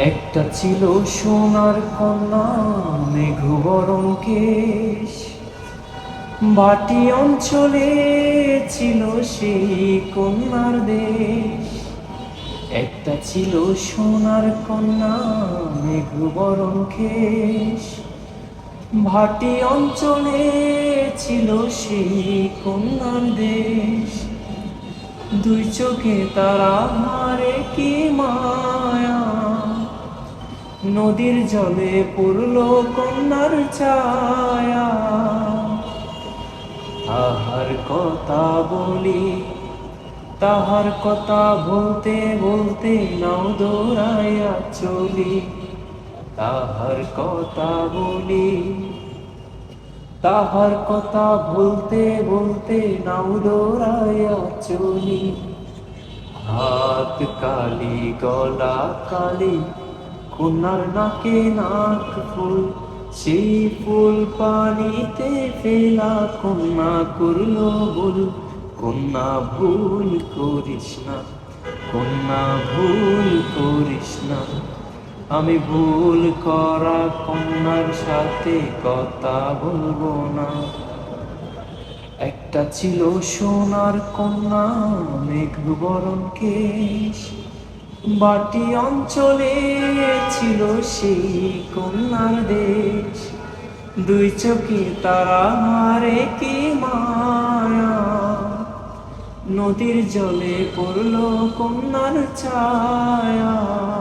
একটা ছিল সোনার কন্যা, মেঘবরণ কেশ। বাটি অঞ্চলে ছিল সেই কন্যার দেশ। একটা ছিল সোনার কন্যা, মেঘবরণ কেশ। ভাটি অঞ্চলে ছিল সেই কন্যার দেশ। দুই চোখে তারা মারে কি মায়া? নদীর জলে পড়ল কন্যার ছায়া। তাহার কথা বলি, তাহার কথা বলতে বলতে নাও দৌড়াইয়া চলি। তাহার কথা বলি, তাহার কথা বলতে বলতে নাও দৌড়াইয়া চলি। হাত কালি, গলা কালি কন্যার নাকে নাক ফুল, সেই ফুল পানিতে ফেলা কন্যা করল বল, কন্যা ভুল করিস না, কন্যা ভুল করিস না। আমি ভুল করা কন্যার সাথে কথা বলব না। একটা ছিল সোনার কন্যা মেঘবরণ কেশ বাটি অঞ্চলে ছিল সেই কন্যার দেশ। দুই চোখে তারা মারে কি মায়া? নদীর জলে পড়ল কন্যার ছায়া।